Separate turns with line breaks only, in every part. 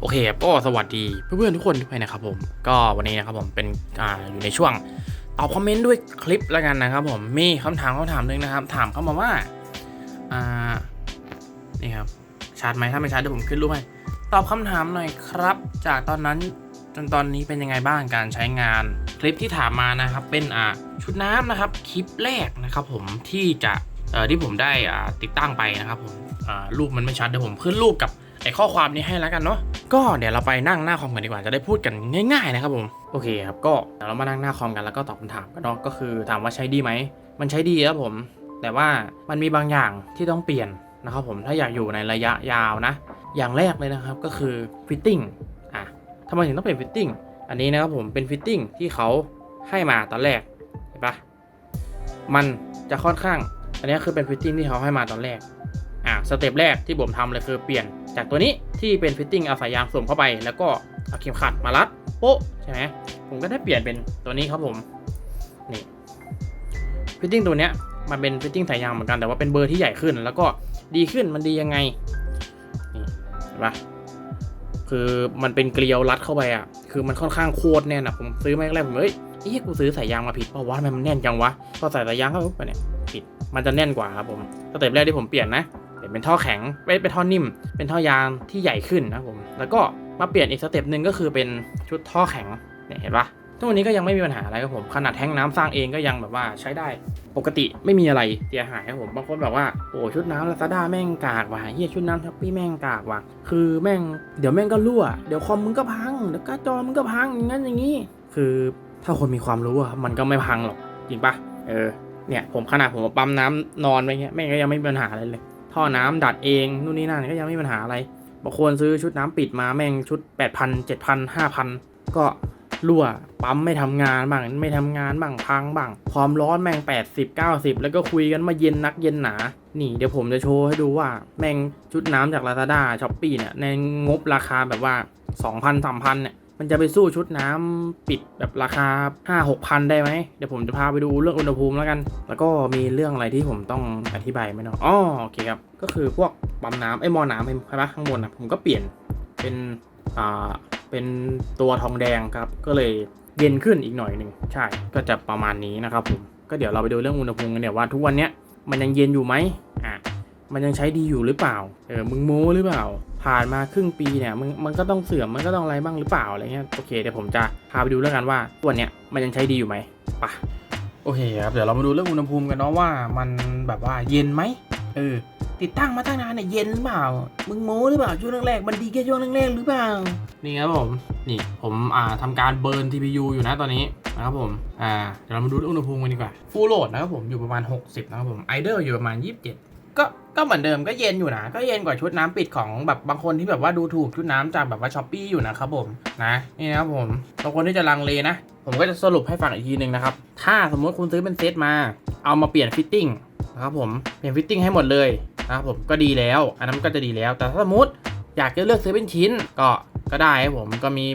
โอเคก็สวัสดีเพื่อนๆทุกคนด้วยนะครับผม ก็วันนี้นะครับผมเป็นอ่าอยู่ในช่วงตอบคอมเมนต์ด้วยคลิปแล้วกันนะครับผมมีคำถามคำถามหนึ่งนะครับ ถามเข้ามาว่าอ่านี่ครับชัดไหมถ้าไม่ชัดเดี๋ยวผมขึ้นรูปให้ตอบคำถามหน่อยครับ จากตอนนั้นจนตอนนี้เป็นยังไงบ้างการใช้งาน คลิปที่ถามมานะครับ เป็นอ่าชุดน้ำนะครับคลิปแรกนะครับ ผมที่จะเอ่อที่ผมได้อ่าติดตั้งไปนะครับผมอ่ารูปมันไม่ชัดเดี๋ยวผมขึ้นรูปกับไอข้อความนี้ให้แล้วกันเนาะ ก็เดี๋ยวเราไปนั่งหน้าคอมกันดีกว่าจะได้พูดกันง่ายๆนะครับผมโอเคครับก็เดี๋ยวเรามานั่งหน้าคอมกันแล้วก็ตอบคำถามกันเนาะก็คือถามว่าใช้ดีไหมมันใช้ดีครับผม แต่ว่ามันมีบางอย่างที่ต้องเปลี่ยนนะครับผมถ้าอยากอยู่ในระยะยาวนะ อย่างแรกเลยนะครับก็คือฟิตติ้งอะทำไมถึงต้องเปลี่ยนฟิตติ้งอันนี้นะครับผมเป็นฟิตติ้งที่เขาให้มาตอนแรกเห็นปะมันจะค่อนข้าง อันนี้คือเป็นฟิตติ้งที่เขาให้มาตอนแรกอะสเต็ปแรกที่ผมทำเลยคือเปลี่ยน จากตัวนี้ที่เป็นฟิตติ้งเอาสายยางสวมเข้าไป แล้วก็เอาเข็มขัดมารัดโป๊ะใช่ไหมผมก็ได้เปลี่ยนเป็นตัวนี้ครับผมนี่ฟิตติ้งตัวเนี้ยมันเป็นฟิตติ้งสายยางเหมือนกันแต่ว่าเป็นเบอร์ที่ใหญ่ขึ้น แล้วก็ดีขึ้นมันดียังไงนี่เห็นปะคือมันเป็นเกลียวรัดเข้าไปอะคือมันค่อนข้างโคตรแน่นอะผมซื้อมาแรกผมเอ้ยเอ้ยกูซื้อสายยางมาผิดเปล่าวะทำไมมันแน่นจังวะพอใส่สายยางเข้าไปเนี่ยผิดมันจะแน่นกว่าครับผมสเต็ปแรกที่ผมเปลี่ยนนะ เป็นท่อแข็งไม่เป็นท่อนิ่ม เป็นท่อยางที่ใหญ่ขึ้นนะครับผมแล้วก็มาเปลี่ยนอีกสเต็ปหนึ่งก็คือเป็นชุดท่อแข็งเนี่ยเห็นปะทุกวันนี้ก็ยังไม่มีปัญหาอะไรครับผมขนาดแท้งน้ำสร้างเองก็ยังแบบว่าใช้ได้ปกติไม่มีอะไรเสียหายครับผมบางคนแบบว่าโอ้ชุดน้ำลาซาด้าแม่งกากว่ะเฮียชุดน้ำช้อปปี้แม่งกากว่ะคือแม่งเดี๋ยวแม่งก็รั่วเดี๋ยวคอมมึงก็พังเดี๋ยวการ์ดจอมึงก็พังอย่างนั้นอย่างนี้ คือถ้าคนมีความรู้อะมันก็ไม่พังหรอกจริงปะเออเนี่ยผมขนาดผมปั๊มน้ำนอนไปเงี้ยแม่งก็ยังไม่มีปัญหาอะไรเลย ท่อน้ำดัดเองนู่นนี่นั่นก็ยังไม่มีปัญหาอะไรบางคนซื้อชุดน้ำปิดมาแม่งชุด 8,000 7,000 5,000 ก็รั่วปั๊มไม่ทำงานบ้างไม่ทำงานบ้างพังบ้างความร้อนแม่ง 80 90 แล้วก็คุยกันมาเย็นนักเย็นหนา นี่เดี๋ยวผมจะโชว์ให้ดูว่าแม่งชุดน้ำจาก Lazada s h o p e e เนี่ยในงบราคาแบบว่า 2,000 3,000เนี่ย มันจะไปสู้ชุดน้ำปิดแบบราคา 5 6พันได้ไหมเดี๋ยวผมจะพาไปดูเรื่องอุณหภูมิแล้วกัน แล้วก็มีเรื่องอะไรที่ผมต้องอธิบายไหมเนาะอ๋อโอเคครับ ก็คือพวกปั๊มน้ำไอ้มอน้ำใช่ไหมข้างบนนะผมก็เปลี่ยนเป็นอ่าเป็นตัวทองแดงครับ ก็เลยเย็นขึ้นอีกหน่อยหนึ่งใช่ก็จะประมาณนี้นะครับผมก็เดี๋ยวเราไปดูเรื่องอุณหภูมิกันเนี่ยว่าทุกวันเนี้ยมันยังเย็นอยู่ไหมอะ มันยังใช้ดีอยู่หรือเปล่า เออ มึงโม้หรือเปล่า ผ่านมาครึ่งปีเนี่ย มึงมันก็ต้องเสื่อม มันก็ต้องอะไรบ้างหรือเปล่าอะไรเงี้ย โอเค เดี๋ยวผมจะพาไปดูแล้วกันว่าตัวเนี้ยมันยังใช้ดีอยู่ไหมไปะโอเคครับ เดี๋ยวเรามาดูเรื่องอุณหภูมิกันเนาะว่ามันแบบว่าเย็นไหม เออ ติดตั้งมาตั้งนานเนี่ยเย็นหรือเปล่า มึงโม้หรือเปล่าช่วงแรกๆ มันดีแค่ช่วงแรกๆหรือเปล่า นี่ครับผม นี่ผมอ่าทำการเบิร์น TPU อยู่นะตอนนี้นะครับผม อ่า เดี๋ยวเรามาดูอุณหภูมิกันดีกว่า ฟูลโหลดนะครับผมอยู่ประมาณ 60 นะครับผม ไอเดอร์อยู่ประมาณ 27 ก็ก็เหมือนเดิมก็เย็นอยู่นะ ก็เย็นกว่าชุดน้ำปิดของแบบบางคนที่แบบว่าดูถูกชุดน้ำจากแบบว่าช้อปปี้อยู่นะครับผมนะนี่นะครับผมบางคนที่จะลังเลนะ ผมก็จะสรุปให้ฟังอีกทีหนึ่งนะครับ ถ้าสมมติคุณซื้อเป็นเซตมา เอามาเปลี่ยนฟิตติ้งนะครับผมเปลี่ยนฟิตติ้งให้หมดเลยนะครับผมก็ดีแล้ว อันนั้นก็จะดีแล้ว แต่ถ้าสมมติอยากจะเลือกซื้อเป็นชิ้นก็ก็ได้ครับผมก็มี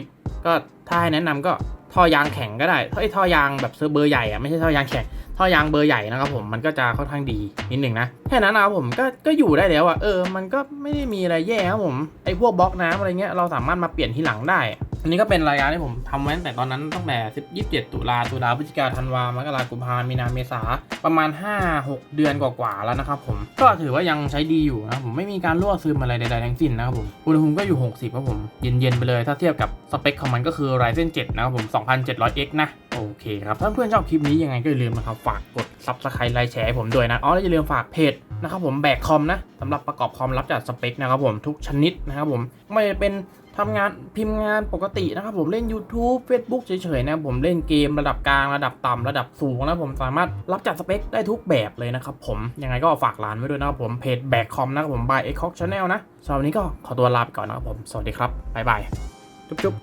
ก็ถ้าให้แนะนำก็ ท่อยางแข็งก็ได้เอ้ยท่อยางแบบเบอร์ใหญ่อะไม่ใช่ท่อยางแข็งท่อยางเบอร์ใหญ่นะครับผมมันก็จะค่อนข้างดีนิดหนึ่งนะแค่นั้นนะครับผมก็ก็อยู่ได้แล้วอะเออมันก็ไม่ได้มีอะไรแย่ครับผมไอพวกบล็อกน้ำอะไรเงี้ยเราสามารถมาเปลี่ยนทีหลังได้ อันนี้ก็เป็นรายการที่ผมทำไว้ตั้งแต่ตอนนั้นตั้งแต่10 27 ตุลาตุลาพฤศจิกาธันวามกรากุมภามีนาเมษาประมาณ 5-6 เดือนกว่าๆแล้วนะครับผมก็ถือว่ายังใช้ดีอยู่นะผมไม่มีการรั่วซึมอะไรใดๆทั้งสิ้นนะครับผมอุณหภูมิก็อยู่ 60ครับผมเย็นๆไปเลยถ้าเทียบกับสเปคของมันก็คือ Ryzen 7 นะครับผม 2700X นะโอเคครับถ้าเพื่อนๆชอบคลิปนี้ยังไงก็อย่าลืมนะครับฝากกด Subscribe ไลค์แชร์ให้ผมด้วยนะอ๋อแล้วอย่าลืมฝากเพจนะครับผมแบกคอมนะสำหรับประกอบคอมรับจัดสเปคนะครับผมทุกชนิดนะครับผมไม่เป็น ทำงานพิมพ์งานปกตินะครับผมเล่น YouTube Facebook เฉยๆนะผมเล่นเกมระดับกลางระดับต่ำระดับสูงนะผมสามารถรับจัดสเปคได้ทุกแบบเลยนะครับผมยังไงก็ฝากร้านไว้ด้วยนะครับผมเพจแบกคอมนะครับผม by e c o c Channel นะสำหรับวันนี้ก็ขอตัวลาไปก่อนนะครับผม สวัสดีครับบ๊ายบายจุ๊บ